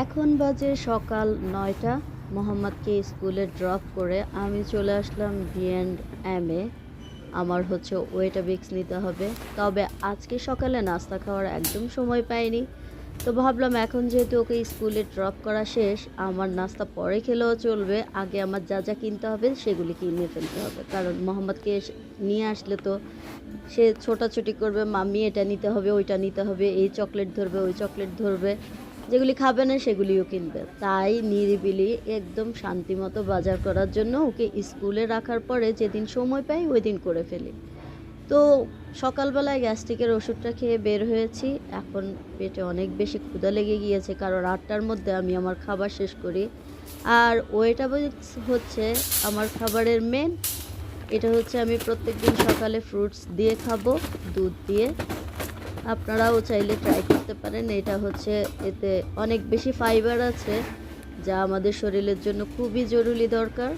এখন বাজে সকাল নয়টা। মোহাম্মদকে স্কুলে ড্রপ করে আমি চলে আসলাম বি অ্যান্ড এম এ। আমার হচ্ছে ওয়েটাবিক্স নিতে হবে। তবে আজকে সকালে নাস্তা খাওয়ার একদম সময় পাইনি। তো ভাবলাম এখন যেহেতু ওকে স্কুলে ড্রপ করা শেষ, আমার নাস্তা পরে খেলেও চলবে। আগে আমার যা যা কিনতে হবে সেগুলি কিনে ফেলতে হবে। কারণ মোহাম্মদকে নিয়ে আসলে তো সে ছোটাছুটি করবে, মাম্মি এটা নিতে হবে, ওইটা নিতে হবে, এই চকলেট ধরবে, ওই চকলেট ধরবে। যেগুলি খাবে না, সেগুলিও কিনবে। তাই নিরিবিলি একদম শান্তিমতো বাজার করার জন্য ওকে স্কুলে রাখার পরে যেদিন সময় পাই ওই দিন করে ফেলি। তো সকালবেলায় গ্যাস্ট্রিকের ওষুধটা খেয়ে বের হয়েছি। এখন পেটে অনেক বেশি ক্ষুধা লেগে গিয়েছে, কারণ আটটার মধ্যে আমি আমার খাবার শেষ করি। আর ওয়েটাবিক্স হচ্ছে আমার খাবারের মেন এটা হচ্ছে আমি প্রত্যেকদিন সকালে ফ্রুটস দিয়ে খাব, দুধ দিয়ে। আপনারাও চাইলে ট্রাই করতে পারেন। এটা হচ্ছে এতে অনেক বেশি ফাইবার আছে, যা আমাদের শরীরের জন্য খুবই জরুরি দরকার।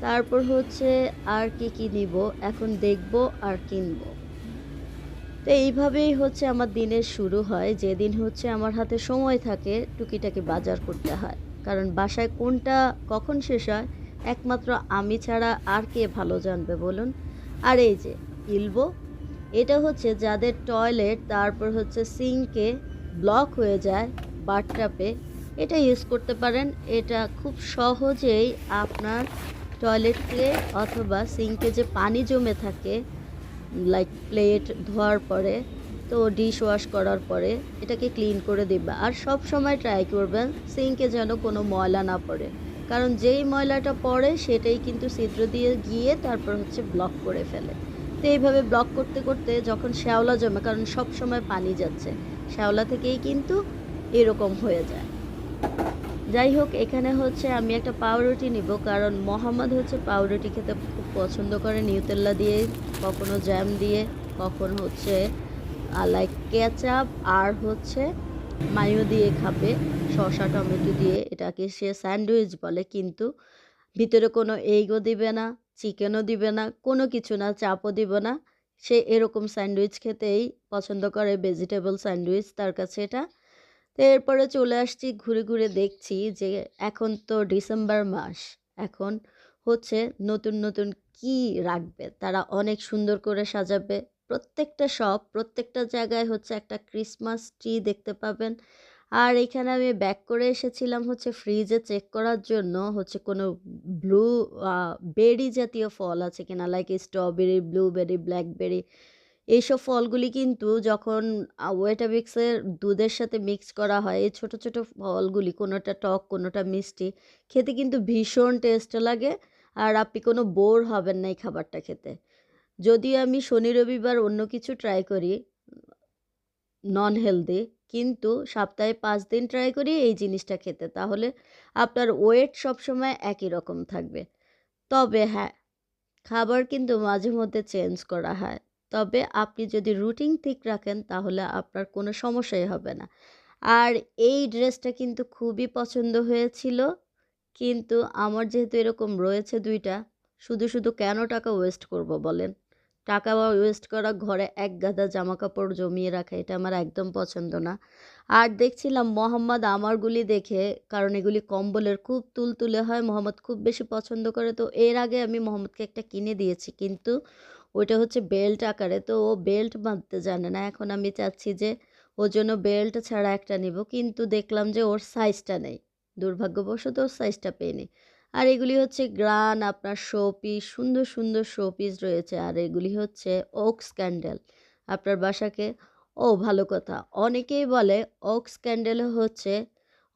তারপর হচ্ছে আর কি কি নিব? এখন দেখব আর কিনব। তো এইভাবেই হচ্ছে আমার দিনের শুরু হয়। যেদিন হচ্ছে আমার হাতে সময় থাকে, টুকিটাকি বাজার করতে হয়। কারণ বাসায় কোনটা কখন শেষ হয়, একমাত্র আমি ছাড়া আর কে ভালো জানবে বলুন? আর এই যে ইলবো এটা হচ্ছে যাদের টয়লেট, তারপর হচ্ছে সিঙ্কে ব্লক হয়ে যায় বাথটাপে এটা ইউজ করতে পারেন। এটা খুব সহজেই আপনার টয়লেটে অথবা সিঙ্কে যে পানি জমে থাকে লাইক প্লেট ধোয়ার পরে, তো ডিশ ওয়াশ করার পরে, এটাকে ক্লিন করে দেবে। আর সব সময় ট্রাই করবেন সিঙ্কে যেন কোনো ময়লা না পড়ে। কারণ যেই ময়লাটা পড়ে, সেটাই কিন্তু ছিদ্র দিয়ে গিয়ে তারপর হচ্ছে ব্লক করে ফেলে। তো এইভাবে ব্লক করতে করতে যখন শ্যাওলা জমে, কারণ সব সময় পানি যাচ্ছে, শ্যাওলা থেকেই কিন্তু এরকম হয়ে যায়। যাই হোক, এখানে হচ্ছে আমি একটা পাউরুটি নিব, কারণ মোহাম্মদ হচ্ছে পাউরুটি খেতে খুব পছন্দ করে নিউতেল্লা দিয়ে, কখনো জ্যাম দিয়ে, কখন হচ্ছে লাইক কেচাপ আর হচ্ছে মায়ো দিয়ে খাবে, শসা, টমেটো দিয়ে, এটাকে সে স্যান্ডউইচ বলে, কিন্তু ভিতরে কোনো এগও দিবে না। চিকেনও দিবে না, কোনো কিছু না, চাপও দিবে না। সে এরকম স্যান্ডউইচ খেতেই পছন্দ করে ভেজিটেবল স্যান্ডউইচ তার কাছে এটা। তো এরপরে চলে আসছি, ঘুরে ঘুরে দেখছি যে এখন তো ডিসেম্বর মাস, এখন হচ্ছে নতুন নতুন কি রাখবে, তারা অনেক সুন্দর করে সাজাবে। প্রত্যেকটা শপ প্রত্যেকটা জায়গায় হচ্ছে একটা ক্রিসমাস ট্রি দেখতে পাবেন। আর এখানে আমি ব্যাক করে এসেছিলাম হচ্ছে ফ্রিজে চেক করার জন্য হচ্ছে কোনো ব্লু বেরি জাতীয় ফল আছে কিনা লাইক স্ট্রবেরি ব্লুবেরি ব্ল্যাকবেরি এইসব ফলগুলি কিন্তু যখন ওয়েটাবিক্সের দুধের সাথে মিক্স করা হয়, এই ছোটো ছোটো ফলগুলি, কোনোটা টক, কোনোটা মিষ্টি, খেতে কিন্তু ভীষণ টেস্ট লাগে আর আপনি কোনো বোর হবেন না এই খাবারটা খেতে। যদি আমি শনি, রবিবার অন্য কিছু ট্রাই করি নন হেলদি কিন্তু সপ্তাহে পাঁচ দিন ট্রাই করি এই জিনিসটা খেতে। তাহলে আপনার ওয়েট সবসময় একই রকম থাকবে। তবে হ্যাঁ খাবার কিন্তু মাঝে মধ্যে চেঞ্জ করা হয়। তবে আপনি যদি রুটিন ঠিক রাখেন, তাহলে আপনার কোনো সমস্যাই হবে না। আর এই ড্রেসটা কিন্তু খুবই পছন্দ হয়েছিল, কিন্তু আমার যেহেতু এরকম রয়েছে দুইটা, শুধু শুধু কেন টাকা ওয়েস্ট করব বলেন? টাকা বা ওয়েস্ট করা ঘরে এক গাদা জামা কাপড় জমিয়ে রাখা, এটা আমার একদম পছন্দ না। আর দেখছিলাম মোহাম্মদ আমারগুলি দেখে, কারণ এগুলি কম্বলের খুব তুলতুলে হয়, মোহাম্মদ খুব বেশি পছন্দ করে, তো এর আগে আমি মোহাম্মদকে একটা কিনে দিয়েছি, কিন্তু ওইটা হচ্ছে বেল্ট আকারে, তো ও বেল্ট বাঁধতে জানে না। এখন আমি চাচ্ছি যে ওর জন্য বেল্ট ছাড়া একটা নিব, কিন্তু দেখলাম যে ওর সাইজটা নেই। দুর্ভাগ্যবশত ওর সাইজটা পেয়ে আর এগুলি হচ্ছে গ্রান, আপনার শো পিস সুন্দর সুন্দর শো পিস রয়েছে। আর এগুলি হচ্ছে ওক্স ক্যান্ডেল। আপনার বাসাকে, ও ভালো কথা, অনেকেই বলে ওক্স ক্যান্ডেল হচ্ছে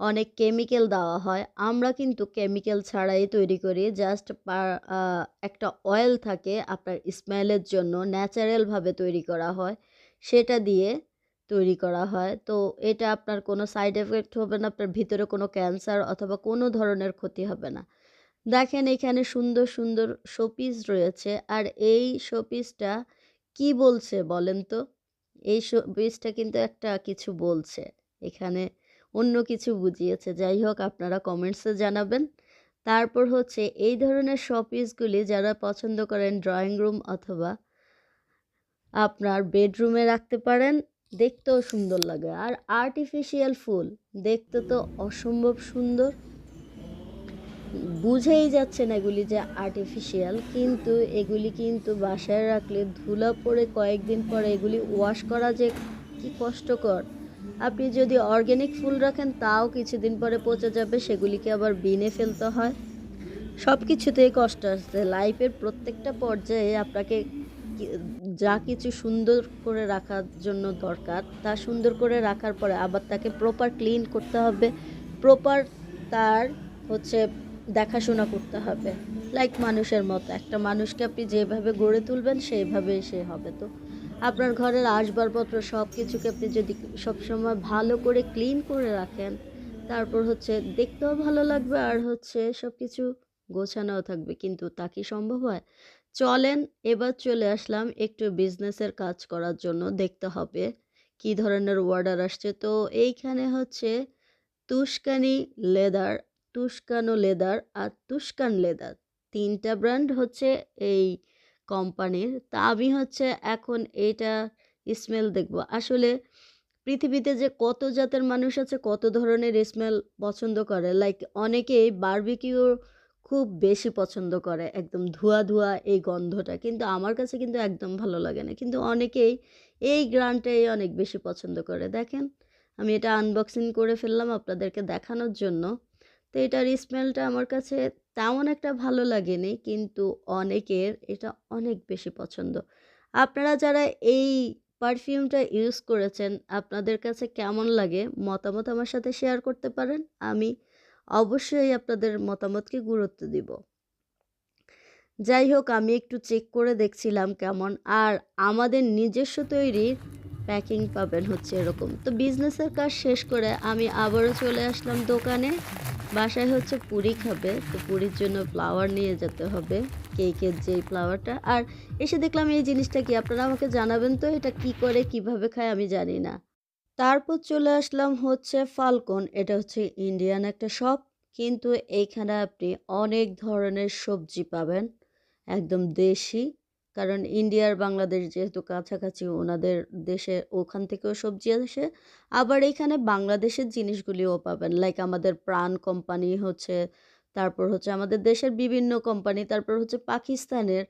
অনেক কেমিক্যাল দেওয়া হয়। আমরা কিন্তু কেমিক্যাল ছাড়াই তৈরি করি। জাস্ট একটা অয়েল থাকে আপনার স্মেলের জন্য ন্যাচারালভাবে তৈরি করা হয়। সেটা দিয়ে তৈরি করা হয়। তো এটা আপনার কোনো সাইড এফেক্ট হবে না, আপনার ভিতরে কোনো ক্যান্সার অথবা কোনো ধরনের ক্ষতি হবে না। দেখেন এখানে সুন্দর সুন্দর শোপিস রয়েছে। আর এই শোপিসটা কি বলছে বলেন তো? এই শোপিসটা কিন্তু একটা কিছু বলছে। এখানে অন্য কিছু বুঝিয়েছে। যাই হোক, আপনারা কমেন্টসে জানাবেন। তারপর হচ্ছে এই ধরনের শপিসগুলি যারা পছন্দ করেন ড্রয়িং রুম অথবা আপনার বেডরুমে রাখতে পারেন, দেখতেও সুন্দর লাগে। আর আর্টিফিশিয়াল ফুল, দেখতে তো অসম্ভব সুন্দর। বুঝেই যাচ্ছে না এগুলি যে আর্টিফিশিয়াল কিন্তু এগুলি কিন্তু বাসায় রাখলে ধুলা পড়ে কয়েকদিন পরে এগুলি ওয়াশ করা যে কি কষ্টকর। আপনি যদি অর্গ্যানিক ফুল রাখেন, তাও কিছুদিন পরে পচে যাবে, সেগুলিকে আবার বিনে ফেলতে হয়। সব কিছুতেই কষ্ট আসছে লাইফের প্রত্যেকটা পর্যায়ে আপনাকে যা কিছু সুন্দর করে রাখার জন্য দরকার, তা সুন্দর করে রাখার পরে আবার তাকে প্রপার ক্লিন করতে হবে। প্রপার তার হচ্ছে দেখাশোনা করতে হবে। লাইক মানুষের মতো। একটা মানুষকে আপনি যেভাবে গড়ে তুলবেন, সেইভাবেই সে হবে তো। আপনার ঘরের আসবাবপত্র সব কিছুকে আপনি যদি সবসময় ভালো করে ক্লিন করে রাখেন, তারপর হচ্ছে দেখতেও ভালো লাগবে আর হচ্ছে সব কিছু গোছানোও থাকবে। কিন্তু তা কি সম্ভব হয়? চলেন, এবার চলে আসলাম একটু বিজনেসের কাজ করার জন্য। দেখতে হবে কি ধরনের অর্ডার আসছে। তো এইখানে হচ্ছে তুস্কানি লেদার তুস্কানো লেদার আর তুস্কান লেদার। তিনটা ব্র্যান্ড হচ্ছে এই কোম্পানির। তা আমি হচ্ছে এখন এইটা স্মেল দেখব। আসলে পৃথিবীতে যে কত জাতের মানুষ আছে, কত ধরনের স্মেল পছন্দ করে। লাইক অনেকেই বারবিকিউ খুব বেশি পছন্দ করে, একদম ধোয়া ধোয়া এই গন্ধটা। কিন্তু আমার কাছে কিন্তু একদম ভালো লাগে না। কিন্তু অনেকেই এই গ্রানটাই অনেক বেশি পছন্দ করে। দেখেন, আমি এটা আনবক্সিং করে ফেললাম আপনাদেরকে দেখানোর জন্য। তো এটার স্মেলটা আমার কাছে তেমন একটা ভালো লাগেনি, কিন্তু অনেকের এটা অনেক বেশি পছন্দ। আপনারা যারা এই পারফিউমটা ইউজ করেছেন, আপনাদের কাছে কেমন লাগে? মতামত আমার সাথে শেয়ার করতে পারেন। আমি অবশ্যই আপনাদের মতামতকে গুরুত্ব দিব। যাই হোক, আমি একটু চেক করে দেখছিলাম কেমন, আর আমাদের নিজস্ব তৈরির প্যাকিং পাবেন হচ্ছে এরকম। তো বিজনেসের কাজ শেষ করে আমি আবারও চলে আসলাম দোকানে। বাসায় হচ্ছে পুরি খাবে, তো পুরীর জন্য ফ্লাওয়ার নিয়ে যেতে হবে কেকের যেই ফ্লাওয়ারটা আর এসে দেখলাম এই জিনিসটা কি? আপনারা আমাকে জানাবেন তো এটা কি করে, কীভাবে খায়, আমি জানি না। তারপর চলে আসলাম হচ্ছে ফাল্কন এটা হচ্ছে ইন্ডিয়ান একটা শপ কিন্তু এইখানে আপনি অনেক ধরনের সবজি পাবেন, একদম দেশি। কারণ ইন্ডিয়ার বাংলাদেশ যেহেতু কাছাকাছি, ওনাদের দেশে ওখান থেকেও সবজি আসে। আবার এখানে বাংলাদেশের জিনিসগুলিও পাবেন। লাইক আমাদের প্রাণ কোম্পানি হচ্ছে, তারপর হচ্ছে আমাদের দেশের বিভিন্ন কোম্পানি তারপর হচ্ছে পাকিস্তানের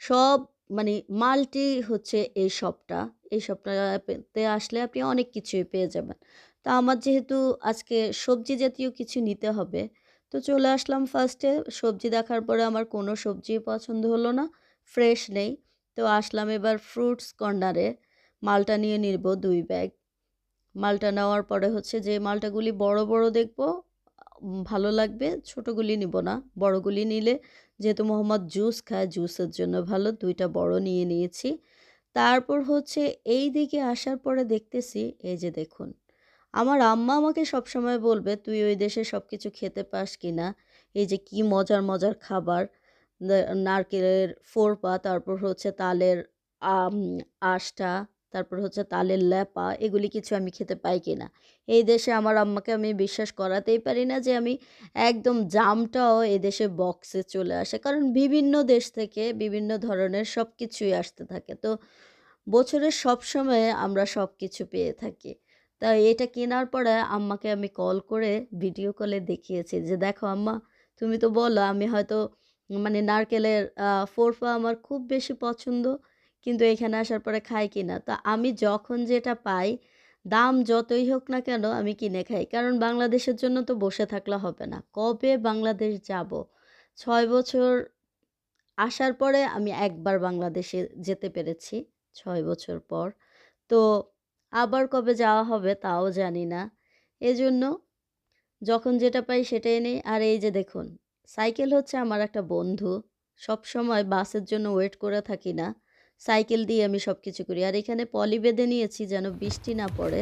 সব মানে মাল্টি হচ্ছে এই শপটা এই শপটাতে আসলে আপনি অনেক কিছুই পেয়ে যাবেন। তা আমার যেহেতু আজকে সবজি জাতীয় কিছু নিতে হবে, তো চলে আসলাম ফার্স্টে সবজি দেখার পরে আমার কোনো সবজি পছন্দ হলো না। ফ্রেশ নেই। তো আসলাম এবার ফ্রুটস কর্নারে। মালটা নিয়ে নিব দুই ব্যাগ। মালটা নেওয়ার পরে হচ্ছে যে মালটাগুলি বড় বড় দেখব ভালো লাগবে, ছোটোগুলি নিব না। বড়গুলি নিলে যেহেতু মোহাম্মদ জুস খায়, জুসের জন্য ভালো, দুইটা বড় নিয়ে নিয়েছি। তারপর হচ্ছে এই দিকে আসার পরে দেখতেছি, এই যে দেখুন, আমার আম্মা আমাকে সবসময় বলবে, তুই ওই দেশে সব কিছু খেতে পাস কি না এই যে কি মজার মজার খাবার। নারকেলের ফোরপা তারপর হচ্ছে তালের আঁশটা, তারপর হচ্ছে তালের ল্যাপা এগুলি কিছু আমি খেতে পাই কি না এই দেশে আমার আম্মাকে আমি বিশ্বাস করাতেই পারি না যে আমি একদম জামটাও দেশে বক্সে চলে আসে, কারণ বিভিন্ন দেশ থেকে বিভিন্ন ধরনের সব কিছুই আসতে থাকে। তো বছরের সব সময়ে আমরা সব কিছু পেয়ে থাকি। তা এটা কেনার পরে আম্মাকে আমি কল করে ভিডিও কলে দেখিয়েছি যে, দেখো আম্মা, তুমি তো বলো, আমি হয়তো মানে নারকেলের ফোরফা আমার খুব বেশি পছন্দ। কিন্তু এখানে আসার পরে খাই কিনা? তো আমি যখন যেটা পাই, দাম যতই হোক না কেন আমি কিনে খাই। কারণ বাংলাদেশের জন্য তো বসে থাকলে হবে না। কবে বাংলাদেশ যাব? ছয় বছর আসার পরে আমি একবার বাংলাদেশে যেতে পেরেছি, ছয় বছর পর। তো আবার কবে যাওয়া হবে তাও জানি না। এজন্য যখন যেটা পাই সেটাই নেই। আর এই যে দেখুন সাইকেল হচ্ছে আমার একটা বন্ধু। সব সময় বাসের জন্য ওয়েট করে থাকি না। সাইকেল দিয়ে আমি সব কিছু করি। আর এখানে পলি বেঁধে নিয়েছি যেন বৃষ্টি না পড়ে।